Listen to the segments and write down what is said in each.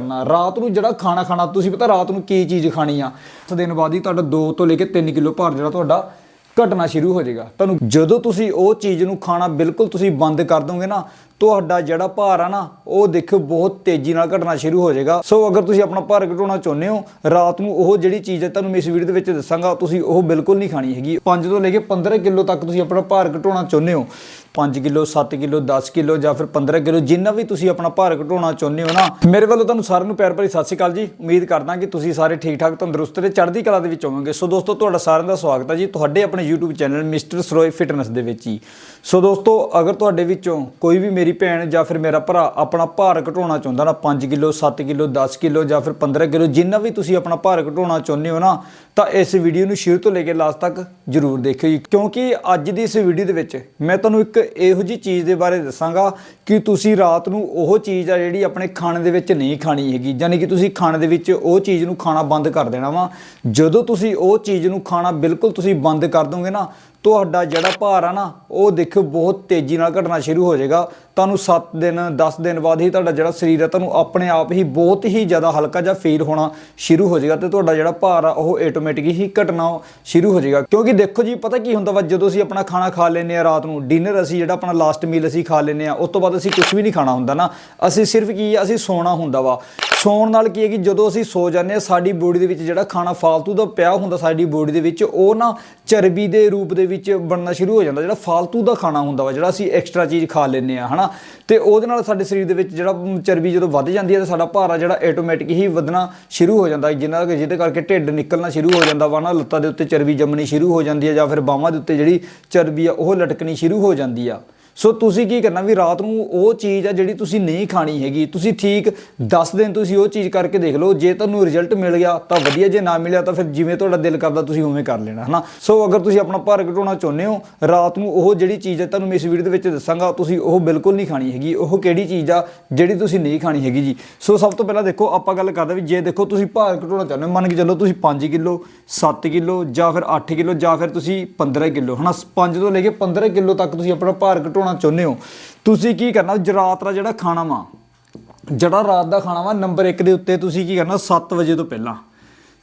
ਕਰਨਾ। ਰਾਤ ਨੂੰ ਜਿਹੜਾ ਖਾਣਾ ਖਾਣਾ, ਤੁਸੀਂ ਪਤਾ ਰਾਤ ਨੂੰ ਕੀ ਚੀਜ਼ ਖਾਣੀ ਆ? ਉਸ ਦਿਨ ਬਾਅਦ ਹੀ ਤੁਹਾਡਾ 2 ਤੋਂ ਲੈ ਕੇ 3 ਕਿਲੋ ਭਾਰ ਜਿਹੜਾ ਤੁਹਾਡਾ ਘਟਣਾ ਸ਼ੁਰੂ ਹੋ ਜਾਏਗਾ। ਤੁਹਾਨੂੰ ਜਦੋਂ ਤੁਸੀਂ ਉਹ ਚੀਜ਼ ਨੂੰ ਖਾਣਾ ਬਿਲਕੁਲ ਤੁਸੀਂ ਬੰਦ ਕਰ ਦੋਗੇ ਨਾ ਤੁਹਾਡਾ ਜਿਹੜਾ ਭਾਰ ਆ ਨਾ, ਉਹ ਦੇਖਿਓ ਬਹੁਤ ਤੇਜ਼ੀ ਨਾਲ ਘਟਣਾ ਸ਼ੁਰੂ ਹੋ ਜਾਏਗਾ। ਸੋ ਅਗਰ ਤੁਸੀਂ ਆਪਣਾ ਭਾਰ ਘਟਾਉਣਾ ਚਾਹੁੰਦੇ ਹੋ, ਰਾਤ ਨੂੰ ਉਹ ਜਿਹੜੀ ਚੀਜ਼ ਹੈ ਤੁਹਾਨੂੰ ਮੈਂ ਇਸ ਵੀਡੀਓ ਦੇ ਵਿੱਚ ਦੱਸਾਂਗਾ, ਤੁਸੀਂ ਉਹ ਬਿਲਕੁਲ ਨਹੀਂ ਖਾਣੀ ਹੈਗੀ। 5 ਤੋਂ ਲੈ ਕੇ 15 ਕਿਲੋ ਤੱਕ ਤੁਸੀਂ ਆਪਣਾ ਭਾਰ ਘਟਾਉਣਾ ਚਾਹੁੰਦੇ ਹੋ। 5 ਕਿਲੋ 7 ਕਿਲੋ 10 ਕਿਲੋ ਜਾਂ ਫਿਰ 15 ਕਿਲੋ, ਜਿੰਨਾ ਵੀ ਤੁਸੀਂ ਆਪਣਾ ਭਾਰ ਘਟਾਉਣਾ ਚਾਹੁੰਦੇ ਹੋ ਨਾ, ਮੇਰੇ ਵੱਲੋਂ ਤੁਹਾਨੂੰ ਸਾਰਿਆਂ ਨੂੰ ਪਿਆਰ ਭਰੀ ਸਤਿ ਸ਼੍ਰੀ ਅਕਾਲ ਜੀ। ਉਮੀਦ ਕਰਦਾ ਕਿ ਤੁਸੀਂ ਸਾਰੇ ਠੀਕ ਠਾਕ ਤੰਦਰੁਸਤ ਤੇ ਚੜ੍ਹਦੀ ਕਲਾ ਦੇ ਵਿੱਚ ਹੋਵੋਗੇ। ਸੋ ਦੋਸਤੋ, ਤੁਹਾਡਾ ਸਾਰਿਆਂ ਦਾ ਸਵਾਗਤ ਹੈ ਜੀ ਤੁਹਾਡੇ ਆਪਣੇ YouTube channel mister Saroye fitness ਦੇ ਵਿੱਚ ਹੀ। ਸੋ ਦੋਸਤੋ, ਅਗਰ ਤੁਹਾਡੇ ਵਿੱਚੋਂ ਕੋਈ ਵੀ ਮੇਰੀ ਭੈਣ ਜਾਂ ਫਿਰ ਮੇਰਾ ਭਰਾ ਆਪਣਾ ਭਾਰ ਘਟਾਉਣਾ ਚਾਹੁੰਦਾ ਨਾ 5 ਕਿਲੋ 7 ਕਿਲੋ 10 ਕਿਲੋ ਜਾਂ ਫਿਰ 15 ਕਿਲੋ, ਜਿੰਨਾ ਵੀ ਤੁਸੀਂ ਆਪਣਾ ਭਾਰ ਘਟਾਉਣਾ ਚਾਹੁੰਦੇ ਹੋ ਨਾ, ਤਾਂ ਇਸ ਵੀਡੀਓ ਨੂੰ ਸ਼ੁਰੂ ਤੋਂ ਲੈ ਕੇ ਲਾਸਟ ਤੱਕ ਜਰੂਰ ਦੇਖਿਓ ਜੀ। ਕਿਉਂਕਿ ਅੱਜ ਦੀ ਇਸ ਵੀਡੀਓ ਦੇ ਵਿੱਚ ਮੈਂ ਤੁਹਾਨੂੰ ਇੱਕ ਇਹੋ ਜੀ ਚੀਜ਼ ਦੇ ਬਾਰੇ ਦੱਸਾਂਗਾ ਕਿ ਤੁਸੀਂ ਰਾਤ ਨੂੰ ਉਹ ਚੀਜ਼ ਆ ਜਿਹੜੀ ਆਪਣੇ ਖਾਣੇ ਦੇ ਵਿੱਚ ਨਹੀਂ ਖਾਣੀ ਹੈਗੀ। ਯਾਨੀ ਕਿ ਤੁਸੀਂ ਖਾਣੇ ਦੇ ਵਿੱਚ ਉਹ ਚੀਜ਼ ਨੂੰ ਖਾਣਾ ਬੰਦ ਕਰ ਦੇਣਾ ਵਾ। ਜਦੋਂ ਤੁਸੀਂ ਉਹ ਚੀਜ਼ ਨੂੰ ਖਾਣਾ ਬਿਲਕੁਲ ਤੁਸੀਂ ਬੰਦ ਕਰ ਦੋਗੇ ਨਾ ਤੁਹਾਡਾ ਜਿਹੜਾ ਭਾਰ ਆ ਨਾ, ਉਹ ਦੇਖਿਓ ਬਹੁਤ ਤੇਜ਼ੀ ਨਾਲ ਘਟਣਾ ਸ਼ੁਰੂ ਹੋ ਜਾਏਗਾ। ਤੁਹਾਨੂੰ 7 ਦਿਨ 10 ਦਿਨ ਬਾਅਦ ਹੀ ਤੁਹਾਡਾ ਜਿਹੜਾ ਸਰੀਰ ਹੈ ਤੁਹਾਨੂੰ ਆਪਣੇ ਆਪ ਹੀ ਬਹੁਤ ਹੀ ਜ਼ਿਆਦਾ ਹਲਕਾ ਜਿਹਾ ਫੀਲ ਹੋਣਾ ਸ਼ੁਰੂ ਹੋ ਜਾਏਗਾ ਤੇ ਤੁਹਾਡਾ ਜਿਹੜਾ ਭਾਰ ਆ, ਉਹ ਆਟੋਮੈਟਿਕ ਹੀ ਘਟਣਾ ਸ਼ੁਰੂ ਹੋ ਜਾਏਗਾ। ਕਿਉਂਕਿ ਦੇਖੋ ਜੀ, ਪਤਾ ਕੀ ਹੁੰਦਾ ਵਾ, ਜਦੋਂ ਅਸੀਂ ਆਪਣਾ ਖਾਣਾ ਖਾ ਲੈਂਦੇ ਆ ਰਾਤ ਨੂੰ ਡਿਨਰ ਅਸੀਂ ਜਿਹੜਾ ਆਪਣਾ ਲਾਸਟ ਮੀਲ ਅਸੀਂ ਖਾ ਲੈਂਦੇ ਆ ਉਸ ਤੋਂ ਬਾਅਦ ਅਸੀਂ ਕੁਝ ਵੀ ਨਹੀਂ ਖਾਣਾ ਹੁੰਦਾ ਨਾ। ਅਸੀਂ ਸਿਰਫ ਕੀ ਆ, ਅਸੀਂ ਸੌਣਾ ਹੁੰਦਾ ਵਾ। ਸੌਣ ਨਾਲ ਕੀ ਹੈ ਕਿ ਜਦੋਂ ਅਸੀਂ ਸੋ ਜਾਂਦੇ ਆ ਸਾਡੀ ਬੋਡੀ ਦੇ ਵਿੱਚ ਜਿਹੜਾ ਖਾਣਾ ਫਾਲਤੂ ਦਾ ਪਿਆ ਹੁੰਦਾ, ਸਾਡੀ ਬੋਡੀ ਦੇ ਵਿੱਚ, ਉਹ ਨਾ ਚਰਬੀ ਦੇ ਰੂਪ ਦੇ ਵਿੱਚ ਵਿੱਚ ਬਣਨਾ ਸ਼ੁਰੂ ਹੋ ਜਾਂਦਾ, ਜਿਹੜਾ ਫਾਲਤੂ ਦਾ ਖਾਣਾ ਹੁੰਦਾ ਵਾ, ਜਿਹੜਾ ਅਸੀਂ ਐਕਸਟਰਾ ਚੀਜ਼ ਖਾ ਲੈਂਦੇ ਆ ਹਨਾ? ਤੇ ਉਹਦੇ ਨਾਲ ਸਾਡੇ ਸਰੀਰ ਦੇ ਵਿੱਚ ਜਿਹੜਾ ਚਰਬੀ ਜਦੋਂ ਵੱਧ ਜਾਂਦੀ ਹੈ, ਤਾਂ ਸਾਡਾ ਭਾਰ ਆ ਜਿਹੜਾ ਆਟੋਮੈਟਿਕ ਹੀ ਵਧਣਾ ਸ਼ੁਰੂ ਹੋ ਜਾਂਦਾ, ਜਿੰਨਾ ਕਿ ਜਿਹਦੇ ਕਰਕੇ ਢਿੱਡ ਨਿਕਲਣਾ ਸ਼ੁਰੂ ਹੋ ਜਾਂਦਾ ਵਾ ਨਾ, ਲੱਤਾਂ ਦੇ ਉੱਤੇ ਚਰਬੀ ਜੰਮਣੀ ਸ਼ੁਰੂ ਹੋ ਜਾਂਦੀ ਹੈ ਜਾਂ ਫਿਰ ਬਾਹਾਂ ਦੇ ਉੱਤੇ ਜਿਹੜੀ ਚਰਬੀ ਆ, ਉਹ ਲਟਕਣੀ ਸ਼ੁਰੂ ਹੋ ਜਾਂਦੀ ਆ। ਸੋ ਤੁਸੀਂ ਕੀ ਕਰਨਾ ਵੀ ਰਾਤ ਨੂੰ ਉਹ ਚੀਜ਼ ਆ ਜਿਹੜੀ ਤੁਸੀਂ ਨਹੀਂ ਖਾਣੀ ਹੈਗੀ। ਤੁਸੀਂ ਠੀਕ 10 ਦਿਨ ਤੁਸੀਂ ਉਹ ਚੀਜ਼ ਕਰਕੇ ਦੇਖ ਲਓ, ਜੇ ਤੁਹਾਨੂੰ ਰਿਜ਼ਲਟ ਮਿਲ ਗਿਆ ਤਾਂ ਵਧੀਆ, ਜੇ ਨਾ ਮਿਲਿਆ ਤਾਂ ਫਿਰ ਜਿਵੇਂ ਤੁਹਾਡਾ ਦਿਲ ਕਰਦਾ ਤੁਸੀਂ ਉਵੇਂ ਕਰ ਲੈਣਾ, ਹਨਾ? ਸੋ ਅਗਰ ਤੁਸੀਂ ਆਪਣਾ ਭਾਰ ਘਟਾਉਣਾ ਚਾਹੁੰਦੇ ਹੋ, ਰਾਤ ਨੂੰ ਉਹ ਜਿਹੜੀ ਚੀਜ਼ ਹੈ ਤੁਹਾਨੂੰ ਮੈਂ ਇਸ ਵੀਡੀਓ ਦੇ ਵਿੱਚ ਦੱਸਾਂਗਾ, ਤੁਸੀਂ ਉਹ ਬਿਲਕੁਲ ਨਹੀਂ ਖਾਣੀ ਹੈਗੀ। ਉਹ ਕਿਹੜੀ ਚੀਜ਼ ਆ ਜਿਹੜੀ ਤੁਸੀਂ ਨਹੀਂ ਖਾਣੀ ਹੈਗੀ ਜੀ? ਸੋ ਸਭ ਤੋਂ ਪਹਿਲਾਂ ਦੇਖੋ, ਆਪਾਂ ਗੱਲ ਕਰਦੇ ਵੀ ਜੇ ਦੇਖੋ ਤੁਸੀਂ ਭਾਰ ਘਟਾਉਣਾ ਚਾਹੁੰਦੇ ਹੋ, ਮੰਨ ਕੇ ਚੱਲੋ ਤੁਸੀਂ 5 ਕਿਲੋ 7 ਕਿਲੋ ਜਾਂ ਫਿਰ 8 ਕਿਲੋ ਜਾਂ ਫਿਰ ਤੁਸੀਂ 15 ਕਿਲੋ, ਹਨਾ? 5 ਤੋਂ ਲੈ ਕੇ 15 ਕਿਲੋ ਤੱਕ ਤੁਸੀਂ ਆਪਣਾ ਭਾਰ ਘਟਾਉਣਾ ਚਾਹੁੰਦੇ ਹੋ? ਤੁਸੀਂ ਕੀ ਕਰਨਾ? ਰਾਤ ਦਾ ਜਿਹੜਾ ਖਾਣਾ ਵਾ, ਜਿਹੜਾ ਰਾਤ ਦਾ ਖਾਣਾ ਵਾ, ਨੰਬਰ 1 ਦੇ ਉੱਤੇ ਤੁਸੀਂ ਕੀ ਕਰਨਾ? 7 ਵਜੇ ਤੋਂ ਪਹਿਲਾਂ।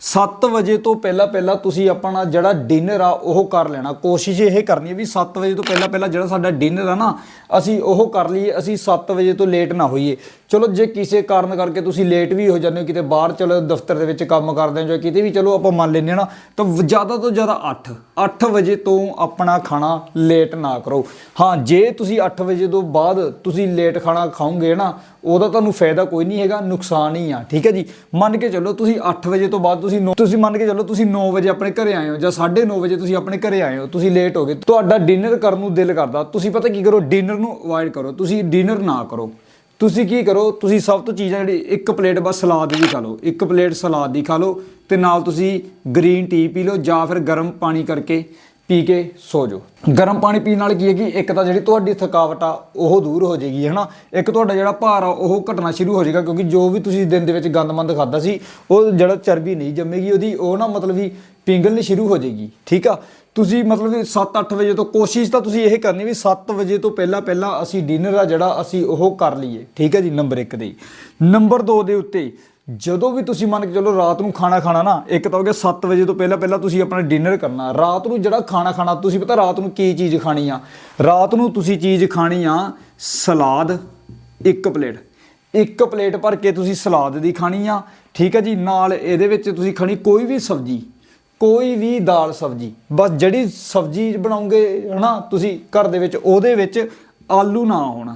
7 ਵਜੇ ਤੋਂ ਪਹਿਲਾਂ ਪਹਿਲਾਂ ਤੁਸੀਂ ਆਪਣਾ ਜਿਹੜਾ ਡਿਨਰ ਆ, ਉਹ ਕਰ ਲੈਣਾ। ਕੋਸ਼ਿਸ਼ ਇਹ ਕਰਨੀ ਹੈ ਵੀ 7 ਵਜੇ ਤੋਂ ਪਹਿਲਾਂ ਪਹਿਲਾਂ ਜਿਹੜਾ ਸਾਡਾ ਡਿਨਰ ਆ ਨਾ, ਅਸੀਂ ਉਹ ਕਰ ਲਈਏ, ਅਸੀਂ 7 ਵਜੇ ਤੋਂ ਲੇਟ ਨਾ ਹੋਈਏ। ਚਲੋ, ਜੇ ਕਿਸੇ ਕਾਰਨ ਕਰਕੇ ਤੁਸੀਂ ਲੇਟ ਵੀ ਹੋ ਜਾਂਦੇ ਹੋ, ਕਿਤੇ ਬਾਹਰ ਚਲੋ ਦਫ਼ਤਰ ਦੇ ਵਿੱਚ ਕੰਮ ਕਰਦੇ ਹੋ ਜਾਂ ਕਿਤੇ ਵੀ, ਚਲੋ ਆਪਾਂ ਮੰਨ ਲੈਂਦੇ ਹਾਂ ਨਾ, ਤਾਂ ਵ- ਜ਼ਿਆਦਾ ਤੋਂ ਜ਼ਿਆਦਾ 8 8 ਵਜੇ ਤੋਂ ਆਪਣਾ ਖਾਣਾ ਲੇਟ ਨਾ ਕਰੋ। ਹਾਂ, ਜੇ ਤੁਸੀਂ 8 ਵਜੇ ਤੋਂ ਬਾਅਦ ਤੁਸੀਂ ਲੇਟ ਖਾਣਾ ਖਾਓਗੇ ਨਾ ਉਹਦਾ ਤੁਹਾਨੂੰ ਫਾਇਦਾ ਕੋਈ ਨਹੀਂ ਹੈਗਾ, ਨੁਕਸਾਨ ਹੀ ਆ। ਠੀਕ ਹੈ ਜੀ? ਮੰਨ ਕੇ ਚੱਲੋ ਤੁਸੀਂ 8 ਵਜੇ ਤੋਂ ਬਾਅਦ ਤੁਸੀਂ ਨੌ- ਤੁਸੀਂ ਮੰਨ ਕੇ ਚੱਲੋ ਤੁਸੀਂ 9 ਵਜੇ ਆਪਣੇ ਘਰੇ ਆਏ ਹੋ ਜਾਂ 9:30 ਵਜੇ ਤੁਸੀਂ ਆਪਣੇ ਘਰੇ ਆਏ ਹੋ, ਤੁਸੀਂ ਲੇਟ ਹੋ ਗਏ। ਤੁਹਾਡਾ ਡਿਨਰ ਕਰਨ ਨੂੰ ਦਿਲ ਕਰਦਾ। ਤੁਸੀਂ ਪਤਾ ਕੀ ਕਰੋ? ਡਿਨਰ ਨੂੰ ਅਵੋਇਡ ਕਰੋ। ਤੁਸੀਂ ਡਿਨਰ ਨਾ ਕਰੋ। ਤੁਸੀਂ ਕੀ ਕਰੋ? ਤੁਸੀਂ ਸਭ ਤੋਂ ਚੀਜ਼ਾਂ ਜਿਹੜੀ ਇੱਕ ਪਲੇਟ ਬਸ ਸਲਾਦ ਦੀ ਖਾ ਲਓ। ਇੱਕ ਪਲੇਟ ਸਲਾਦ ਦੀ ਖਾ ਲਓ ਤੇ ਨਾਲ ਤੁਸੀਂ ਗ੍ਰੀਨ ਟੀ ਪੀ ਲਓ ਜਾਂ ਫਿਰ ਗਰਮ ਪਾਣੀ ਕਰਕੇ। ਪੀ ਕੇ ਸੋ ਜਾਓ। ਗਰਮ ਪਾਣੀ ਪੀਣ ਨਾਲ ਕੀ ਹੈ ਕਿ ਇੱਕ ਤਾਂ ਜਿਹੜੀ ਤੁਹਾਡੀ ਥਕਾਵਟ ਆ, ਉਹ ਦੂਰ ਹੋ ਜਾਏਗੀ, ਹਨਾ? ਇੱਕ ਤੁਹਾਡਾ ਜਿਹੜਾ ਭਾਰ ਆ, ਉਹ ਘਟਣਾ ਸ਼ੁਰੂ ਹੋ ਜਾਏਗਾ, ਕਿਉਂਕਿ ਜੋ ਵੀ ਤੁਸੀਂ ਦਿਨ ਦੇ ਵਿੱਚ ਗੰਦਮੰਦ ਖਾਦਾ ਸੀ, ਉਹ ਜਿਹੜਾ ਚਰਬੀ ਨਹੀਂ ਜੰਮੇਗੀ, ਉਹਦੀ, ਉਹ ਨਾ ਮਤਲਬ ਵੀ ਪਿੰਗਲਣੀ ਸ਼ੁਰੂ ਹੋ ਜਾਏਗੀ, ਠੀਕ ਆ? ਤੁਸੀਂ ਮਤਲਬ 7-8 ਵਜੇ ਤੋਂ ਕੋਸ਼ਿਸ਼ ਤਾਂ ਤੁਸੀਂ ਇਹ ਕਰਨੀ ਵੀ 7 ਵਜੇ ਤੋਂ ਪਹਿਲਾਂ ਪਹਿਲਾਂ ਅਸੀਂ ਡਿਨਰ ਆ ਜਿਹੜਾ ਅਸੀਂ ਉਹ ਕਰ ਲਈਏ, ਠੀਕ ਹੈ ਜੀ, ਨੰਬਰ 1 ਦੇ ਨੰਬਰ 2 ਦੇ ਉੱਤੇ ਜਦੋਂ ਵੀ ਤੁਸੀਂ ਮੰਨ ਕੇ ਚੱਲੋ ਰਾਤ ਨੂੰ ਖਾਣਾ ਖਾਣਾ ਨਾ, ਇੱਕ ਤਾਂ ਹੋ ਗਿਆ 7 ਵਜੇ ਤੋਂ ਪਹਿਲਾਂ ਪਹਿਲਾਂ ਤੁਸੀਂ ਆਪਣਾ ਡਿਨਰ ਕਰਨਾ। ਰਾਤ ਨੂੰ ਜਿਹੜਾ ਖਾਣਾ ਖਾਣਾ, ਤੁਸੀਂ ਪਤਾ ਰਾਤ ਨੂੰ ਕੀ ਚੀਜ਼ ਖਾਣੀ ਆ? ਰਾਤ ਨੂੰ ਤੁਸੀਂ ਚੀਜ਼ ਖਾਣੀ ਆ ਸਲਾਦ, ਇੱਕ ਪਲੇਟ। ਇੱਕ ਪਲੇਟ ਭਰ ਕੇ ਤੁਸੀਂ ਸਲਾਦ ਦੀ ਖਾਣੀ ਆ, ਠੀਕ ਹੈ ਜੀ? ਨਾਲ ਇਹਦੇ ਵਿੱਚ ਤੁਸੀਂ ਖਾਣੀ ਕੋਈ ਵੀ ਸਬਜ਼ੀ, ਕੋਈ ਵੀ ਦਾਲ ਸਬਜ਼ੀ। ਬਸ ਜਿਹੜੀ ਸਬਜ਼ੀ ਬਣਾਉਂਗੇ ਹਨਾ, ਤੁਸੀਂ ਘਰ ਦੇ ਵਿੱਚ, ਉਹਦੇ ਵਿੱਚ ਆਲੂ ਨਾ ਹੋਣਾ।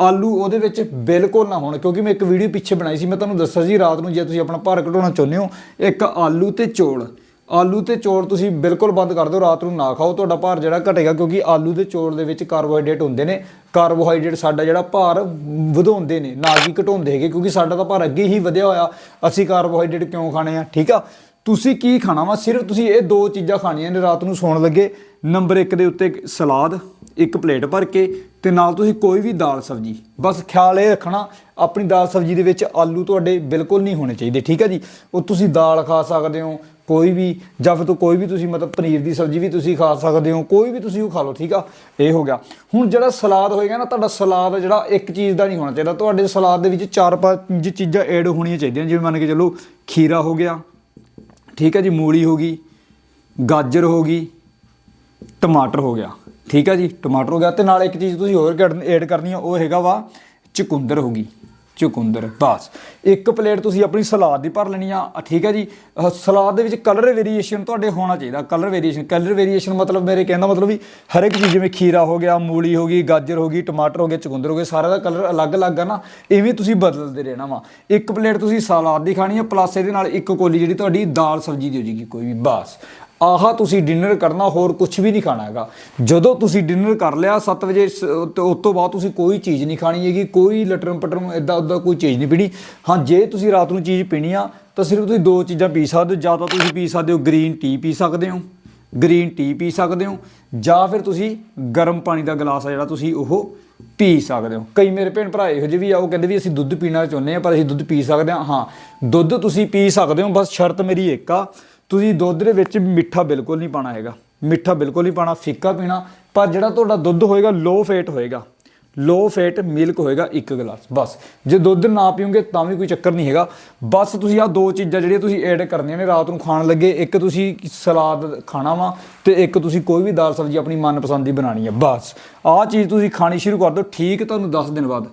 ਆਲੂ ਉਹਦੇ ਵਿੱਚ ਬਿਲਕੁਲ ਨਾ ਹੋਣ, ਕਿਉਂਕਿ ਮੈਂ ਇੱਕ ਵੀਡੀਓ ਪਿੱਛੇ ਬਣਾਈ ਸੀ, ਮੈਂ ਤੁਹਾਨੂੰ ਦੱਸਿਆ ਸੀ ਰਾਤ ਨੂੰ ਜੇ ਤੁਸੀਂ ਆਪਣਾ ਭਾਰ ਘਟਾਉਣਾ ਚਾਹੁੰਦੇ ਹੋ, ਇੱਕ ਆਲੂ ਤੇ ਚੌਲ। ਆਲੂ ਤੇ ਚੌਲ ਤੁਸੀਂ ਬਿਲਕੁਲ ਬੰਦ ਕਰ ਦਿਓ, ਰਾਤ ਨੂੰ ਨਾ ਖਾਓ, ਤੁਹਾਡਾ ਭਾਰ ਜਿਹੜਾ ਘਟੇਗਾ, ਕਿਉਂਕਿ ਆਲੂ ਤੇ ਚੌਲ ਦੇ ਵਿੱਚ ਕਾਰਬੋਹਾਈਡਰੇਟ ਹੁੰਦੇ ਨੇ। ਕਾਰਬੋਹਾਈਡਰੇਟ ਸਾਡਾ ਜਿਹੜਾ ਭਾਰ ਵਧਾਉਂਦੇ ਨੇ, ਨਾ ਕਿ ਘਟਾਉਂਦੇ ਹੈਗੇ, ਕਿਉਂਕਿ ਸਾਡਾ ਤਾਂ ਭਾਰ ਅੱਗੇ ਹੀ ਵਧਿਆ ਹੋਇਆ। ਅਸੀਂ ਕਾਰਬੋਹਾਈਡਰੇਟ ਕਿਉਂ ਖਾਣੇ ਆ, ਠੀਕ ਆ? ਤੁਸੀਂ ਕੀ ਖਾਣਾ ਵਾ? ਸਿਰਫ ਤੁਸੀਂ ਇਹ ਦੋ ਚੀਜ਼ਾਂ ਖਾਣੀਆਂ ਨੇ, ਰਾਤ ਨੂੰ ਸੌਣ ਲੱਗੇ। ਨੰਬਰ 1 ਦੇ ਉੱਤੇ ਸਲਾਦ। ਇੱਕ ਪਲੇਟ ਭਰ ਕੇ ਤੇ ਨਾਲ ਤੁਸੀਂ ਕੋਈ ਵੀ ਦਾਲ ਸਬਜੀ। ਬਸ ਖਿਆਲ ਇਹ ਰੱਖਣਾ, ਆਪਣੀ ਦਾਲ ਸਬਜੀ ਦੇ ਵਿੱਚ ਆਲੂ ਤੁਹਾਡੇ ਬਿਲਕੁਲ ਨਹੀਂ ਹੋਣੇ ਚਾਹੀਦੇ, ਠੀਕ ਹੈ ਜੀ? ਉਹ ਤੁਸੀਂ ਦਾਲ ਖਾ ਸਕਦੇ ਹੋ, ਕੋਈ ਵੀ, ਜਾਂ ਫਿਰ ਤੋਂ ਕੋਈ ਵੀ ਤੁਸੀਂ ਮਤਲਬ ਪਨੀਰ ਦੀ ਸਬਜ਼ੀ ਵੀ ਤੁਸੀਂ ਖਾ ਸਕਦੇ ਹੋ, ਕੋਈ ਵੀ ਤੁਸੀਂ ਉਹ ਖਾ ਲਓ, ਠੀਕ ਆ? ਇਹ ਹੋ ਗਿਆ। ਹੁਣ ਜਿਹੜਾ ਸਲਾਦ ਹੋਏਗਾ ਨਾ, ਤੁਹਾਡਾ ਸਲਾਦ ਜਿਹੜਾ ਇੱਕ ਚੀਜ਼ ਦਾ ਨਹੀਂ ਹੋਣਾ ਚਾਹੀਦਾ। ਤੁਹਾਡੇ ਸਲਾਦ ਦੇ ਵਿੱਚ ਚਾਰ ਪੰਜ ਚੀਜ਼ਾਂ ਐਡ ਹੋਣੀਆਂ ਚਾਹੀਦੀਆਂ, ਜਿਵੇਂ ਮੰਨ ਕੇ ਚੱਲੋ ਖੀਰਾ ਹੋ ਗਿਆ, ਠੀਕ ਹੈ ਜੀ, ਮੂਲੀ ਹੋ ਗਈ, ਗਾਜਰ ਹੋ ਗਈ, ਟਮਾਟਰ ਹੋ ਗਿਆ। ਠੀਕ ਹੈ ਜੀ, ਟਮਾਟਰ ਹੋ ਗਿਆ ਤੇ ਨਾਲ ਇੱਕ ਚੀਜ਼ ਤੁਸੀਂ ਹੋਰ ਐਡ ਕਰਨੀ ਆ, ਉਹ ਹੈਗਾ ਵਾ ਚੁਕੰਦਰ ਹੋ ਗਈ, ਚੁਕੰਦਰ, ਬਸ। ਇੱਕ ਪਲੇਟ ਤੁਸੀਂ ਆਪਣੀ ਸਲਾਦ ਦੀ ਭਰ ਲੈਣੀ ਆ ਠੀਕ ਹੈ ਜੀ ਸਲਾਦ ਦੇ ਵਿੱਚ ਕਲਰ ਵੇਰੀਏਸ਼ਨ ਤੁਹਾਡੇ ਹੋਣਾ ਚਾਹੀਦਾ ਕਲਰ ਵੇਰੀਏਸ਼ਨ ਕਲਰ ਵੇਰੀਏਸ਼ਨ ਮਤਲਬ ਮੇਰੇ ਕਹਿੰਦਾ ਮਤਲਬ ਵੀ ਹਰ ਇੱਕ ਚੀਜ਼ ਜਿਵੇਂ ਖੀਰਾ ਹੋ ਗਿਆ, ਮੂਲੀ ਹੋ ਗਈ, ਗਾਜਰ ਹੋ ਗਈ, ਟਮਾਟਰ ਹੋ ਗਿਆ ਚੁਕੰਦਰ ਹੋ ਗਿਆ ਸਾਰਾ ਦਾ ਕਲਰ ਅਲੱਗ-ਅਲੱਗ ਆ ਨਾ, ਇਵੇਂ ਤੁਸੀਂ ਬਦਲਦੇ ਰਹਿਣਾ ਵਾ। ਇੱਕ ਪਲੇਟ ਤੁਸੀਂ ਸਲਾਦ ਦੀ ਖਾਣੀ ਆ, ਪਲੱਸ ਇਹਦੇ ਨਾਲ ਇੱਕ ਕੋਲੀ ਜਿਹੜੀ ਤੁਹਾਡੀ ਦਾਲ ਸਬਜ਼ੀ ਦੀ ਹੋ ਜੇਗੀ ਕੋਈ ਵੀ, ਬਸ। ਆਹਾ ਤੁਸੀਂ ਡਿਨਰ ਕਰਨਾ, ਹੋਰ ਕੁਝ ਵੀ ਨਹੀਂ ਖਾਣਾ ਹੈਗਾ। ਜਦੋਂ ਤੁਸੀਂ ਡਿਨਰ ਕਰ ਲਿਆ 7 ਵਜੇ ਸ- ਤੇ ਉਸ ਤੋਂ ਬਾਅਦ ਤੁਸੀਂ ਕੋਈ ਚੀਜ਼ ਨਹੀਂ ਖਾਣੀ ਹੈਗੀ, ਕੋਈ ਲਟਰਮ ਪਟਰਮ ਇਦਾਂ ਉਦਾਂ ਕੋਈ ਚੀਜ਼ ਨਹੀਂ ਪੀਣੀ। ਹਾਂ, ਜੇ ਤੁਸੀਂ ਰਾਤ ਨੂੰ ਚੀਜ਼ ਪੀਣੀ ਆ, ਤਾਂ ਸਿਰਫ ਤੁਸੀਂ ਦੋ ਚੀਜ਼ਾਂ ਪੀ ਸਕਦੇ ਹੋ। ਜਾਂ ਤਾਂ ਤੁਸੀਂ ਪੀ ਸਕਦੇ ਹੋ ਗ੍ਰੀਨ ਟੀ ਪੀ ਸਕਦੇ ਹੋ ਗ੍ਰੀਨ ਟੀ ਪੀ ਸਕਦੇ ਹੋ, ਜਾਂ ਫਿਰ ਤੁਸੀਂ ਗਰਮ ਪਾਣੀ ਦਾ ਗਲਾਸ ਆ ਜਿਹੜਾ ਤੁਸੀਂ ਉਹ ਪੀ ਸਕਦੇ ਹੋ। ਕਈ ਮੇਰੇ ਭੈਣ ਭਰਾ ਇਹੋ ਜਿਹੇ ਵੀ ਆ, ਉਹ ਕਹਿੰਦੇ ਵੀ ਅਸੀਂ ਦੁੱਧ ਪੀਣਾ ਚਾਹੁੰਦੇ ਆ, ਪਰ ਅਸੀਂ ਦੁੱਧ ਪੀ ਸਕਦੇ ਹਾਂ। ਹਾਂ, ਦੁੱਧ ਤੁਸੀਂ ਪੀ ਸਕਦੇ ਹੋ, ਬਸ ਸ਼ਰਤ ਮੇਰੀ ਇੱਕ ਆ ਤੁਸੀਂ ਦੁੱਧ ਦੇ ਵਿੱਚ ਮਿੱਠਾ ਬਿਲਕੁਲ ਨਹੀਂ ਪਾਣਾ ਹੈਗਾ। ਮਿੱਠਾ ਬਿਲਕੁਲ ਨਹੀਂ ਪਾਣਾ ਫਿੱਕਾ ਪੀਣਾ। ਪਰ ਜਿਹੜਾ ਤੁਹਾਡਾ ਦੁੱਧ ਹੋਏਗਾ ਲੋ ਫੇਟ ਹੋਏਗਾ। ਲੋ ਫੈਟ ਮਿਲਕ ਹੋਏਗਾ ਇੱਕ ਗਲਾਸ, ਬਸ। ਜੇ ਦੁੱਧ ਨਾ ਪੀਓਗੇ ਤਾਂ ਵੀ ਕੋਈ ਚੱਕਰ ਨਹੀਂ ਹੈਗਾ। ਬਸ ਤੁਸੀਂ ਆ ਦੋ ਚੀਜ਼ਾਂ ਜਿਹੜੀਆਂ ਤੁਸੀਂ ਐਡ ਕਰਨੀਆਂ ਨੇ, ਰਾਤ ਨੂੰ ਖਾਣ ਲੱਗੇ, ਇੱਕ ਤੁਸੀਂ ਸਲਾਦ ਖਾਣਾ ਵਾ ਤੇ ਇੱਕ ਤੁਸੀਂ ਕੋਈ ਵੀ ਦਾਲ ਸਬਜ਼ੀ ਆਪਣੀ ਮਨਪਸੰਦ ਦੀ ਬਣਾਣੀ ਹੈ ਬਸ। ਆਹ ਚੀਜ਼ ਤੁਸੀਂ ਖਾਣੀ ਸ਼ੁਰੂ ਕਰ ਦਿਓ, ਠੀਕ, ਤੁਹਾਨੂੰ 10 ਦਿਨ ਬਾਅਦ।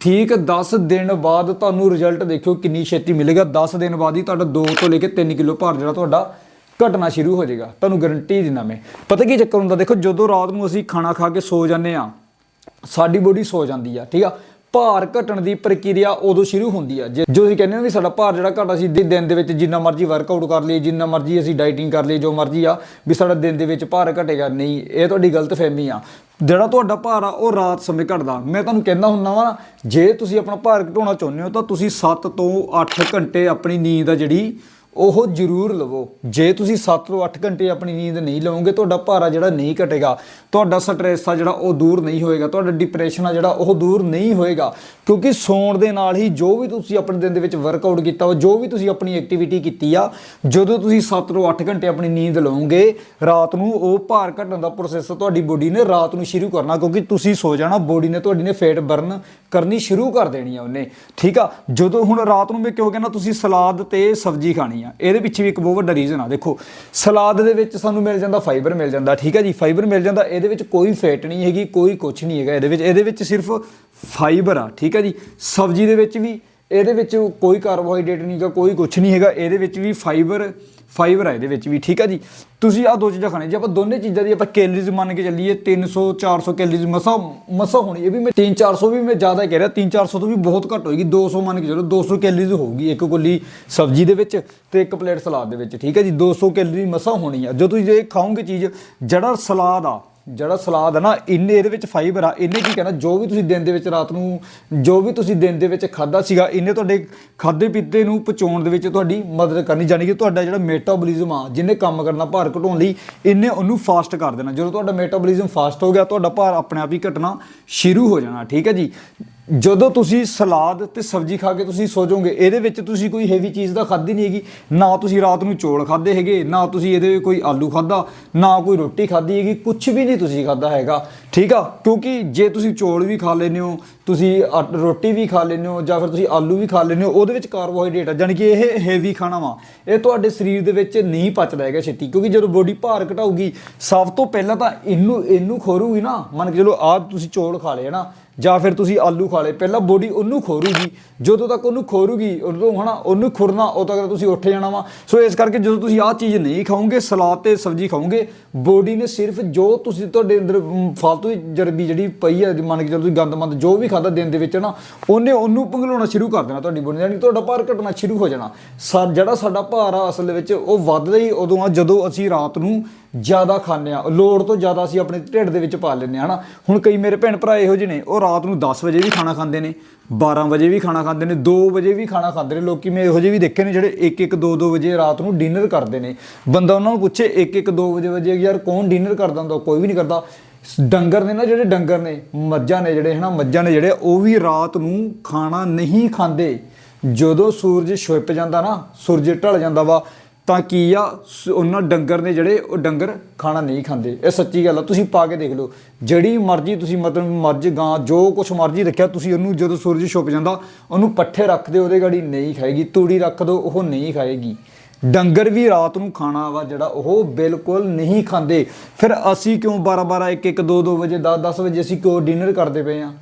ਠੀਕ 10 ਦਿਨ ਬਾਅਦ ਤੁਹਾਨੂੰ ਰਿਜ਼ਲਟ ਦੇਖਿਓ ਕਿੰਨੀ ਛੇਤੀ ਮਿਲੇਗਾ। 10 ਦਿਨ ਬਾਅਦ ਹੀ ਤੁਹਾਡਾ 2 ਤੋਂ ਲੈ ਕੇ 3 ਕਿਲੋ ਭਾਰ ਜਿਹੜਾ ਤੁਹਾਡਾ ਘਟਣਾ ਸ਼ੁਰੂ ਹੋ ਜਾਏਗਾ। ਤੁਹਾਨੂੰ ਗਾਰੰਟੀ ਦਿੰਦਾ ਮੈਂ। ਪਤਾ ਕੀ ਚੱਕਰ ਹੁੰਦਾ? ਦੇਖੋ, ਜਦੋਂ ਰਾਤ ਨੂੰ ਅਸੀਂ ਖਾਣਾ ਖਾ ਕੇ ਸੋ ਜਾਂਦੇ ਆ ਸਾਡੀ ਬੋਡੀ ਸੋ ਜਾਂਦੀ ਆ, ਠੀਕ ਆ? ਭਾਰ ਘਟਣ ਦੀ ਪ੍ਰਕਿਰਿਆ ਉਦੋਂ ਸ਼ੁਰੂ ਹੁੰਦੀ ਆ। ਜੇ ਜੋ ਅਸੀਂ ਕਹਿੰਦੇ ਹਾਂ ਵੀ ਸਾਡਾ ਭਾਰ ਜਿਹੜਾ ਘਟਾ ਸੀ ਦਿਨ ਦੇ ਵਿੱਚ ਜਿੰਨਾ ਮਰਜ਼ੀ ਵਰਕਆਊਟ ਕਰ ਲਈਏ, ਜਿੰਨਾ ਮਰਜ਼ੀ ਅਸੀਂ ਡਾਈਟਿੰਗ ਕਰ ਲਈਏ, ਜੋ ਮਰਜ਼ੀ ਆ, ਵੀ ਸਾਡਾ ਦਿਨ ਦੇ ਵਿੱਚ ਭਾਰ ਘਟੇਗਾ। ਨਹੀਂ, ਇਹ ਤੁਹਾਡੀ ਗਲਤਫਹਿਮੀ ਆ। ਜਿਹੜਾ ਤੁਹਾਡਾ ਭਾਰ ਆ, ਉਹ ਰਾਤ ਸਮੇਂ ਘਟਦਾ। ਮੈਂ ਤੁਹਾਨੂੰ ਕਹਿੰਦਾ ਹੁੰਦਾ ਵਾਂ, ਜੇ ਤੁਸੀਂ ਆਪਣਾ ਭਾਰ ਘਟਾਉਣਾ ਚਾਹੁੰਦੇ ਹੋ, ਤਾਂ ਤੁਸੀਂ 7 ਤੋਂ 8 ਘੰਟੇ ਆਪਣੀ ਨੀਂਦ ਆ ਜਿਹੜੀ ਉਹ ਜ਼ਰੂਰ ਲਵੋ। ਜੇ ਤੁਸੀਂ 7 ਤੋਂ 8 ਘੰਟੇ ਆਪਣੀ ਨੀਂਦ ਨਹੀਂ ਲਵੋਗੇ, ਤੁਹਾਡਾ ਭਾਰਾ ਜਿਹੜਾ ਨਹੀਂ ਘਟੇਗਾ, ਤੁਹਾਡਾ ਸਟ੍ਰੈਸ ਆ ਜਿਹੜਾ ਉਹ ਦੂਰ ਨਹੀਂ ਹੋਏਗਾ, ਤੁਹਾਡਾ ਡਿਪਰੈਸ਼ਨ ਆ ਜਿਹੜਾ ਉਹ ਦੂਰ ਨਹੀਂ ਹੋਏਗਾ। ਕਿਉਂਕਿ ਸੌਣ ਦੇ ਨਾਲ ਹੀ ਜੋ ਵੀ ਤੁਸੀਂ ਆਪਣੇ ਦਿਨ ਦੇ ਵਿੱਚ ਵਰਕਆਊਟ ਕੀਤਾ ਵਾ, ਜੋ ਵੀ ਤੁਸੀਂ ਆਪਣੀ ਐਕਟੀਵਿਟੀ ਕੀਤੀ ਆ, ਜਦੋਂ ਤੁਸੀਂ 7 ਤੋਂ 8 ਘੰਟੇ ਆਪਣੀ ਨੀਂਦ ਲਵੋਗੇ, ਰਾਤ ਨੂੰ ਉਹ ਭਾਰ ਘਟਣ ਦਾ ਪ੍ਰੋਸੈਸ ਤੁਹਾਡੀ ਬੋਡੀ ਨੇ ਰਾਤ ਨੂੰ ਸ਼ੁਰੂ ਕਰਨਾ, ਕਿਉਂਕਿ ਤੁਸੀਂ ਸੋ ਜਾਣਾ ਬੋਡੀ ਨੇ ਤੁਹਾਡੀ ਨੇ ਫੈਟ ਬਰਨ ਕਰਨੀ ਸ਼ੁਰੂ ਕਰ ਦੇਣੀ ਆ ਉਹਨੇ। ਠੀਕ ਆ? ਜਦੋਂ ਹੁਣ ਰਾਤ ਨੂੰ ਮੈਂ ਕਿਉਂ ਕਹਿੰਦਾ, ਤੁਸੀਂ ਸਲਾਦ ਤੇ ਸਬਜ਼ੀ ਖਾਣੀ ਆ। ਇਹਦੇ ਪਿੱਛੇ ਵੀ ਇੱਕ ਬਹੁਤ ਵੱਡਾ ਰੀਜ਼ਨ ਆ। ਦੇਖੋ, ਸਲਾਦ ਦੇ ਵਿੱਚ ਸਾਨੂੰ ਮਿਲ ਜਾਂਦਾ ਫਾਈਬਰ ਮਿਲ ਜਾਂਦਾ। ਠੀਕ ਹੈ ਜੀ ਫਾਈਬਰ ਮਿਲ ਜਾਂਦਾ। ਇਹਦੇ ਵਿੱਚ ਕੋਈ ਫੈਟ ਨਹੀਂ ਹੈਗੀ, ਕੋਈ ਕੁਝ ਨਹੀਂ ਹੈਗਾ। ਇਹਦੇ ਵਿੱਚ ਇਹਦੇ ਵਿੱਚ ਸਿਰਫ ਫਾਈਬਰ ਆ। ਠੀਕ ਹੈ ਜੀ, ਸਬਜ਼ੀ ਦੇ ਵਿੱਚ ਵੀ ਇਹਦੇ ਵਿੱਚ ਕੋਈ ਕਾਰਬੋਹਾਈਡਰੇਟ ਨਹੀਂ ਹੈਗਾ, ਕੋਈ ਕੁਝ ਨਹੀਂ ਹੈਗਾ। ਇਹਦੇ ਵਿੱਚ ਵੀ ਫਾਈਬਰ ਫਾਈਬਰ ਆ ਇਹਦੇ ਵਿੱਚ ਵੀ, ਠੀਕ ਹੈ ਜੀ? ਤੁਸੀਂ ਆਹ ਦੋ ਚੀਜ਼ਾਂ ਖਾਣੇ ਜੇ ਆਪਾਂ ਦੋਨੇ ਚੀਜ਼ਾਂ ਦੀ ਆਪਾਂ ਕੈਲਰੀਜ਼ ਮੰਨ ਕੇ ਚੱਲੀਏ 300 400 ਕੈਲਰੀਜ਼ ਮਸਾ ਮਸਾ ਹੋਣੀ ਇਹ ਵੀ ਮੈਂ 3 400 ਵੀ ਮੈਂ ਜ਼ਿਆਦਾ ਕਹਿ ਰਿਹਾ 3 400 ਤੋਂ ਵੀ ਬਹੁਤ ਘੱਟ ਹੋਏਗੀ। 200 ਮੰਨ ਕੇ ਚਲੋ 200 ਕੈਲਰੀਜ਼ ਹੋਊਗੀ ਇੱਕ ਕੋਲੀ ਸਬਜ਼ੀ ਦੇ ਵਿੱਚ ਤੇ ਇੱਕ ਪਲੇਟ ਸਲਾਦ ਦੇ ਵਿੱਚ, ਠੀਕ ਹੈ ਜੀ? 200 ਕੈਲਰੀ ਮਸਾ ਹੋਣੀ ਆ। ਜਦੋਂ ਤੁਸੀਂ ਇਹ ਖਾਓਗੇ ਚੀਜ਼, ਜਿਹੜਾ ਸਲਾਦ ਆ ਜਿਹੜਾ ਸਲਾਦ ਹੈ ਨਾ, ਇੰਨੇ ਇਹਦੇ ਵਿੱਚ ਫਾਈਬਰ ਆ, ਇੰਨੇ ਕੀ ਕਹਿਣਾ, ਜੋ ਵੀ ਤੁਸੀਂ ਦਿਨ ਦੇ ਵਿੱਚ ਰਾਤ ਨੂੰ, ਜੋ ਵੀ ਤੁਸੀਂ ਦਿਨ ਦੇ ਵਿੱਚ ਖਾਦਾ ਸੀਗਾ, ਇੰਨੇ ਤੁਹਾਡੇ ਖਾਦੇ ਪੀਤੇ ਨੂੰ ਪਚਾਉਣ ਦੇ ਵਿੱਚ ਤੁਹਾਡੀ ਮਦਦ ਕਰਨੀ, ਜਾਣੀ ਕਿ ਤੁਹਾਡਾ ਜਿਹੜਾ ਮੈਟਾਬੋਲਿਜ਼ਮ ਆ, ਜਿਹਨੇ ਕੰਮ ਕਰਨਾ ਭਾਰ ਘਟਾਉਣ ਲਈ, ਇੰਨੇ ਉਹਨੂੰ ਫਾਸਟ ਕਰ ਦੇਣਾ। ਜਦੋਂ ਤੁਹਾਡਾ ਮੈਟਾਬੋਲਿਜ਼ਮ ਫਾਸਟ ਹੋ ਗਿਆ, ਤੁਹਾਡਾ ਭਾਰ ਆਪਣੇ ਆਪ ਹੀ ਘਟਣਾ ਸ਼ੁਰੂ ਹੋ ਜਾਣਾ, ਠੀਕ ਹੈ ਜੀ? ਜਦੋਂ ਤੁਸੀਂ ਸਲਾਦ ਤੇ ਸਬਜ਼ੀ ਖਾ ਕੇ ਤੁਸੀਂ ਸੋ ਜਾਓਗੇ ਇਹਦੇ ਵਿੱਚ ਤੁਸੀਂ ਕੋਈ ਹੈਵੀ ਚੀਜ਼ ਦਾ ਖਾਧੀ ਨਹੀਂ ਹੈਗੀ, ਨਾ ਤੁਸੀਂ ਰਾਤ ਨੂੰ ਚੌਲ ਖਾਦੇ ਹੈਗੇ, ਨਾ ਤੁਸੀਂ ਇਹਦੇ ਕੋਈ ਆਲੂ ਖਾਦਾ ਨਾ ਕੋਈ ਰੋਟੀ ਖਾਦੀ ਹੈਗੀ ਕੁਝ ਵੀ ਨਹੀਂ ਤੁਸੀਂ ਖਾਦਾ ਹੈਗਾ, ਠੀਕ ਆ? ਕਿਉਂਕਿ ਜੇ ਤੁਸੀਂ ਚੌਲ ਵੀ ਖਾ ਲੈਂਦੇ ਹੋ, ਤੁਸੀਂ ਆ- ਰੋਟੀ ਵੀ ਖਾ ਲੈਂਦੇ ਹੋ ਜਾਂ ਫਿਰ ਤੁਸੀਂ ਆਲੂ ਵੀ ਖਾ ਲੈਂਦੇ ਹੋ, ਉਹਦੇ ਵਿੱਚ ਕਾਰਬੋਹਾਈਡਰੇਟ ਆ, ਜਾਣੀ ਕਿ ਇਹ ਹੈਵੀ ਖਾਣਾ ਵਾ, ਇਹ ਤੁਹਾਡੇ ਸਰੀਰ ਦੇ ਵਿੱਚ ਨਹੀਂ ਪਚਦਾ ਹੈਗਾ ਛੇਤੀ, ਕਿਉਂਕਿ ਜਦੋਂ ਬੋਡੀ ਭਾਰ ਘਟਾਊਗੀ, ਸਭ ਤੋਂ ਪਹਿਲਾਂ ਤਾਂ ਇਹਨੂੰ ਇਹਨੂੰ ਖੋਰੂਗੀ ਨਾ, ਮੰਨ ਕੇ ਚਲੋ ਆਹ ਤੁਸੀਂ ਚੌਲ ਖਾ ਲਏ ਨਾ ਜਾਂ ਫਿਰ ਤੁਸੀਂ ਆਲੂ ਖਾ ਲਏ। ਪਹਿਲਾਂ ਬੋਡੀ ਉਹਨੂੰ ਖੋਰੂਗੀ। ਜਦੋਂ ਤੱਕ ਉਹਨੂੰ ਖੋਰੂਗੀ ਉਦੋਂ ਹਨਾ ਉਹਨੂੰ ਖੁਰਨਾ ਉਦੋਂ ਤੱਕ ਤੁਸੀਂ ਉੱਠ ਜਾਣਾ ਵਾ। ਸੋ ਇਸ ਕਰਕੇ ਜਦੋਂ ਤੁਸੀਂ ਆਹ ਚੀਜ਼ ਨਹੀਂ ਖਾਓਗੇ ਸਲਾਦ ਤੇ ਸਬਜ਼ੀ ਖਾਓਗੇ ਬੋਡੀ ਨੇ ਸਿਰਫ ਜੋ ਤੁਸੀਂ ਤੁਹਾਡੇ ਅੰਦਰ ਮ, ਫਾਲਤੂ ਚਰਬੀ ਜਿਹੜੀ ਪਈ ਹੈ ਮੰਨ ਕੇ ਚਲੋ ਤੁਸੀਂ ਗੰਦਮੰਦ ਜੋ ਵੀ ਖਾਦਾ ਦਿਨ ਦੇ ਵਿੱਚ ਨਾ ਉਹਨੇ ਉਹਨੂੰ ਪਿਘਲਾਉਣਾ ਸ਼ੁਰੂ ਕਰ ਦੇਣਾ ਤੁਹਾਡੀ ਬੋਡੀ ਯਾਨੀ ਤੁਹਾਡਾ ਭਾਰ ਘਟਣਾ ਸ਼ੁਰੂ ਹੋ ਜਾਣਾ। ਸਾ ਜਿਹੜਾ ਸਾਡਾ ਭਾਰ ਆ ਅਸਲ ਵਿੱਚ ਉਹ ਵੱਧਦਾ ਹੀ ਉਦੋਂ ਆ ਜਦੋਂ ਅਸੀਂ ਰਾਤ ਨੂੰ ਜ਼ਿਆਦਾ ਖਾਂਦੇ ਆ। ਲੋੜ ਤੋਂ ਜ਼ਿਆਦਾ ਅਸੀਂ ਆਪਣੇ ਢਿੱਡ ਦੇ ਵਿੱਚ ਪਾ ਲੈਂਦੇ ਆ, ਹਨਾ? ਹੁਣ ਕਈ ਮੇਰੇ ਭੈਣ ਭਰਾ ਇਹੋ ਜਿਹੇ ਨੇ, ਉਹ ਰਾਤ ਨੂੰ 10 ਵਜੇ ਵੀ ਖਾਣਾ ਖਾਂਦੇ ਨੇ 12 ਵਜੇ ਵੀ ਖਾਣਾ ਖਾਂਦੇ ਨੇ 2 ਵਜੇ ਵੀ ਖਾਣਾ ਖਾਂਦੇ ਨੇ। ਲੋਕੀ ਮੈਂ ਇਹੋ ਜਿਹੇ ਵੀ ਦੇਖੇ ਨੇ ਜਿਹੜੇ 1 1 2 2 ਵਜੇ ਰਾਤ ਨੂੰ ਡਿਨਰ ਕਰਦੇ ਨੇ। ਬੰਦਾ ਉਹਨਾਂ ਨੂੰ ਪੁੱਛੇ 1 1 2 ਵਜੇ ਵਜੇ ਯਾਰ ਕੌਣ ਡਿਨਰ ਕਰਦਾ ਹੁੰਦਾ? ਕੋਈ ਵੀ ਨਹੀਂ ਕਰਦਾ। ਡੰਗਰ ਨੇ ਨਾ ਜਿਹੜੇ ਡੰਗਰ ਨੇ, ਮੱਝਾਂ ਨੇ ਜਿਹੜੇ, ਹਨਾ? ਮੱਝਾਂ ਨੇ ਜਿਹੜੇ, ਉਹ ਵੀ ਰਾਤ ਨੂੰ ਖਾਣਾ ਨਹੀਂ ਖਾਂਦੇ। ਜਦੋਂ ਸੂਰਜ ਛੁਪ ਜਾਂਦਾ ਨਾ, ਸੂਰਜ ਢਲ ਜਾਂਦਾ ਵਾ ਤਾਂ ਕੀ ਆ? ਸ- ਉਹਨਾਂ ਡੰਗਰ ਨੇ ਜਿਹੜੇ ਉਹ ਡੰਗਰ ਖਾਣਾ ਨਹੀਂ ਖਾਂਦੇ। ਇਹ ਸੱਚੀ ਗੱਲ ਆ, ਤੁਸੀਂ ਪਾ ਕੇ ਦੇਖ ਲਓ। ਜਿਹੜੀ ਮਰਜ਼ੀ ਤੁਸੀਂ ਮਤਲਬ ਮਰਜ਼ ਗਾਂ, ਜੋ ਕੁਛ ਮਰਜ਼ੀ ਰੱਖਿਆ, ਤੁਸੀਂ ਉਹਨੂੰ ਜਦੋਂ ਸੂਰਜ ਛੁਪ ਜਾਂਦਾ, ਉਹਨੂੰ ਪੱਠੇ ਰੱਖ ਦਿਓ, ਉਹਦੇ ਗਾੜੀ ਨਹੀਂ ਖਾਏਗੀ। ਤੂੜੀ ਰੱਖ ਦਿਓ, ਉਹ ਨਹੀਂ ਖਾਏਗੀ। ਡੰਗਰ ਵੀ ਰਾਤ ਨੂੰ ਖਾਣਾ ਵਾ, ਜਿਹੜਾ ਉਹ ਬਿਲਕੁਲ ਨਹੀਂ ਖਾਂਦੇ। ਫਿਰ ਅਸੀਂ ਕਿਉਂ 12 12 1 1 2 2 ਵਜੇ 10 10 ਵਜੇ ਅਸੀਂ ਕਿਉਂ ਡਿਨਰ ਕਰਦੇ ਪਏ ਆ?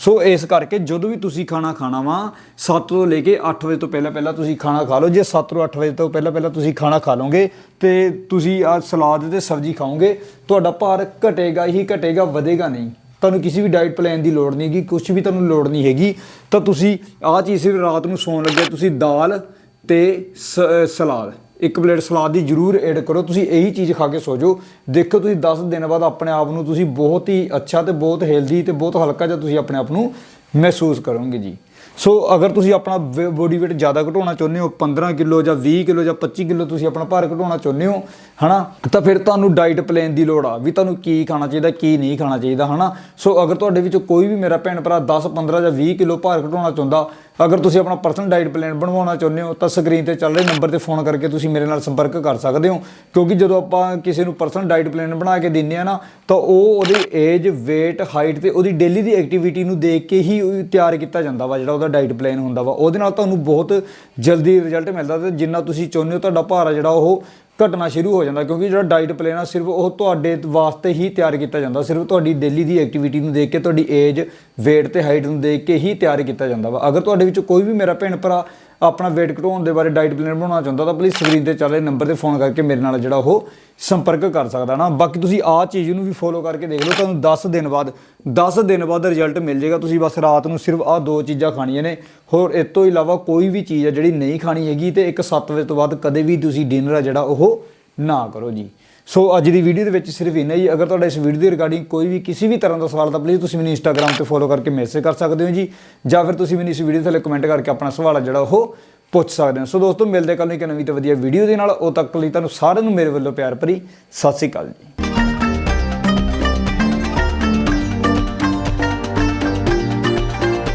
ਸੋ ਇਸ ਕਰਕੇ ਜਦੋਂ ਵੀ ਤੁਸੀਂ ਖਾਣਾ ਖਾਣਾ ਵਾ 7 ਤੋਂ ਲੈ ਕੇ 8 ਵਜੇ ਤੋਂ ਪਹਿਲਾਂ ਪਹਿਲਾਂ ਤੁਸੀਂ ਖਾਣਾ ਖਾ ਲਓ। ਜੇ 7 ਤੋਂ 8 ਵਜੇ ਤੋਂ ਪਹਿਲਾਂ ਪਹਿਲਾਂ ਤੁਸੀਂ ਖਾਣਾ ਖਾ ਲਓਗੇ ਤੇ ਤੁਸੀਂ ਆ ਸਲਾਦ ਤੇ ਸਬਜ਼ੀ ਖਾਓਗੇ, ਤੁਹਾਡਾ ਭਾਰ ਘਟੇਗਾ ਹੀ ਘਟੇਗਾ, ਵਧੇਗਾ ਨਹੀਂ। ਤੁਹਾਨੂੰ ਕਿਸੇ ਵੀ ਡਾਈਟ ਪਲਾਨ ਦੀ ਲੋੜ ਨਹੀਂ ਹੈਗੀ ਕੁਝ ਵੀ ਤੁਹਾਨੂੰ ਲੋੜ ਨਹੀਂ ਹੈਗੀ। ਤਾਂ ਤੁਸੀਂ ਆਹ ਚੀਜ਼ ਰਾਤ ਨੂੰ ਸੌਣ ਲੱਗੇ ਤੁਸੀਂ ਦਾਲ ਤੇ ਸ- ਸਲਾਦ। ਇੱਕ ਪਲੇਟ ਸਲਾਦ ਦੀ ਜਰੂਰ ਐਡ ਕਰੋ, ਤੁਸੀਂ ਇਹੀ ਚੀਜ਼ ਖਾ ਕੇ ਸੋ ਜਾਓ। ਦੇਖੋ ਤੁਸੀਂ 10 ਦਿਨ ਬਾਅਦ ਆਪਣੇ ਆਪ ਨੂੰ ਤੁਸੀਂ ਬਹੁਤ ਹੀ ਅੱਛਾ ਤੇ ਬਹੁਤ ਹੈਲਦੀ ਤੇ ਬਹੁਤ ਹਲਕਾ ਜਿਹਾ ਤੁਸੀਂ ਆਪਣੇ ਆਪ ਨੂੰ ਮਹਿਸੂਸ ਕਰੋਗੇ ਜੀ। ਸੋ ਅਗਰ ਤੁਸੀਂ ਆਪਣਾ ਬੋਡੀ weight ਜ਼ਿਆਦਾ ਘਟਾਉਣਾ ਚਾਹੁੰਦੇ ਹੋ 15 ਕਿਲੋ ਜਾਂ 20 ਕਿਲੋ ਜਾਂ 25 ਕਿਲੋ ਤੁਸੀਂ ਆਪਣਾ ਭਾਰ ਘਟਾਉਣਾ ਚਾਹੁੰਦੇ ਹੋ, ਹਨਾ, ਤਾਂ ਫਿਰ ਤੁਹਾਨੂੰ ਡਾਈਟ ਪਲਾਨ ਦੀ ਲੋੜ ਆ ਵੀ ਤੁਹਾਨੂੰ ਕੀ ਖਾਣਾ ਚਾਹੀਦਾ, ਕੀ ਨਹੀਂ ਖਾਣਾ ਚਾਹੀਦਾ, ਹਨਾ। ਸੋ ਅਗਰ ਤੁਹਾਡੇ ਵਿੱਚੋਂ ਕੋਈ ਵੀ ਮੇਰਾ ਭੈਣ ਭਰਾ 10 15 ਜਾਂ 20 ਕਿਲੋ ਭਾਰ ਘਟਾਉਣਾ ਚਾਹੁੰਦਾ, ਅਗਰ ਤੁਸੀਂ ਆਪਣਾ ਪਰਸਨਲ ਡਾਈਟ ਪਲਾਨ ਬਣਵਾਉਣਾ ਚਾਹੁੰਦੇ ਹੋ, ਤਾਂ ਸਕਰੀਨ ਤੇ ਚੱਲ ਰਹੇ ਨੰਬਰ ਤੇ ਫੋਨ ਕਰਕੇ ਤੁਸੀਂ ਮੇਰੇ ਨਾਲ ਸੰਪਰਕ ਕਰ ਸਕਦੇ ਹੋ। ਕਿਉਂਕਿ ਜਦੋਂ ਆਪਾਂ ਕਿਸੇ ਨੂੰ ਪਰਸਨਲ ਡਾਈਟ ਪਲਾਨ ਬਣਾ ਕੇ ਦਿੰਨੇ ਆ ਨਾ, ਤਾਂ ਉਹ ਉਹਦੀ ਏਜ weight ਹਾਈਟ ਤੇ ਉਹਦੀ ਡੇਲੀ ਦੀ ਐਕਟੀਵਿਟੀ ਨੂੰ ਦੇਖ ਕੇ ਹੀ ਤਿਆਰ ਕੀਤਾ ਜਾਂਦਾ ਵਾ ਜਿਹੜਾ ਉਹਦਾ ਡਾਈਟ ਪਲਾਨ ਹੁੰਦਾ ਵਾ, ਉਹਦੇ ਨਾਲ ਤੁਹਾਨੂੰ ਬਹੁਤ ਜਲਦੀ ਰਿਜ਼ਲਟ ਮਿਲਦਾ ਤੇ ਜਿੰਨਾ ਤੁਸੀਂ ਚਾਹੁੰਦੇ ਹੋ ਤੁਹਾਡਾ ਭਾਰ ਆ ਜਿਹੜਾ ਉਹ ਘਟਣਾ ਸ਼ੁਰੂ ਹੋ ਜਾਂਦਾ, ਕਿਉਂਕਿ ਜਿਹੜਾ ਡਾਈਟ ਪਲਾਨ ਆ ਸਿਰਫ ਉਹ ਤੁਹਾਡੇ ਵਾਸਤੇ ਹੀ ਤਿਆਰ ਕੀਤਾ ਜਾਂਦਾ, ਸਿਰਫ ਤੁਹਾਡੀ ਡੇਲੀ ਦੀ ਐਕਟੀਵਿਟੀ ਨੂੰ ਦੇਖ ਕੇ, ਤੁਹਾਡੀ ਏਜ weight ਤੇ ਹਾਈਟ ਨੂੰ ਦੇਖ ਕੇ ਹੀ ਤਿਆਰ ਕੀਤਾ ਜਾਂਦਾ ਵਾ। ਅਗਰ ਤੁਹਾਡੇ ਵਿੱਚੋਂ ਕੋਈ ਵੀ ਮੇਰਾ ਭੈਣ ਭਰਾ ਆਪਣਾ weight ਘਟਾਉਣ ਦੇ ਬਾਰੇ ਡਾਈਟ ਪਲਾਨ ਬਣਾਉਣਾ ਚਾਹੁੰਦਾ ਤਾਂ ਪਲੀਜ਼ ਸਕਰੀਨ ਤੇ ਚੱਲ ਰਹੇ ਨੰਬਰ ਤੇ ਫੋਨ ਕਰਕੇ ਮੇਰੇ ਨਾਲ ਜਿਹੜਾ ਉਹ ਸੰਪਰਕ ਕਰ ਸਕਦਾ ਨਾ। ਬਾਕੀ ਤੁਸੀਂ ਆਹ ਚੀਜ਼ ਨੂੰ ਵੀ ਫੋਲੋ ਕਰਕੇ ਦੇਖ ਲਓ, ਤੁਹਾਨੂੰ 10 ਦਿਨ ਬਾਅਦ 10 ਦਿਨ ਬਾਅਦ ਰਿਜ਼ਲਟ ਮਿਲ ਜਾਏਗਾ। ਤੁਸੀਂ ਬਸ ਰਾਤ ਨੂੰ ਸਿਰਫ ਆਹ ਦੋ ਚੀਜ਼ਾਂ ਖਾਣੀਆਂ ਨੇ। ਹੋਰ ਇਸ ਤੋਂ ਇਲਾਵਾ ਕੋਈ ਵੀ ਚੀਜ਼ ਆ ਜਿਹੜੀ ਨਹੀਂ ਖਾਣੀ ਹੈਗੀ ਤੇ ਇੱਕ 7 ਵਜੇ ਤੋਂ ਬਾਅਦ ਕਦੇ ਵੀ ਤੁਸੀਂ ਡਿਨਰ ਆ ਜਿਹੜਾ ਉਹ ਨਾ ਕਰੋ ਜੀ। ਸੋ ਅੱਜ ਦੀ ਵੀਡੀਓ ਦੇ ਵਿੱਚ ਸਿਰਫ ਇੰਨਾ ਹੀ। ਅਗਰ ਤੁਹਾਡਾ ਇਸ ਵੀਡੀਓ ਦੀ ਰਿਗਾਰਡਿੰਗ ਕੋਈ ਵੀ ਕਿਸੇ ਵੀ ਤਰ੍ਹਾਂ ਦਾ ਸਵਾਲ, ਤਾਂ ਪਲੀਜ਼ ਤੁਸੀਂ ਮੈਨੂੰ ਇੰਸਟਾਗ੍ਰam ਤੇ ਫੋਲੋ ਕਰਕੇ ਮੈਸੇਜ ਕਰ ਸਕਦੇ ਹੋ ਜੀ। ਜਾਂ ਫਿਰ ਤੁਸੀਂ ਮੈਨੂੰ ਇਸ ਵੀਡੀਓ ਥੱਲੇ ਕਮੈਂਟ ਕਰਕੇ ਆਪਣਾ ਸਵਾਲ ਆ ਜਿਹੜਾ, ਉਹ ਪੁੱਛ ਸਕਦੇ ਹੋ। ਸੋ ਦੋਸਤੋ, ਮਿਲਦੇ ਕੱਲ ਨੂੰ ਇੱਕ ਨਵੀਂ ਤੇ ਵਧੀਆ ਵੀਡੀਓ ਦੇ ਨਾਲ। ਉਹ ਤੱਕ ਲਈ ਤੁਹਾਨੂੰ ਸਾਰਿਆਂ ਨੂੰ ਮੇਰੇ ਵੱਲੋਂ ਪਿਆਰ ਭਰੀ ਸਤਿ ਸ਼੍ਰੀ ਅਕਾਲ ਜੀ।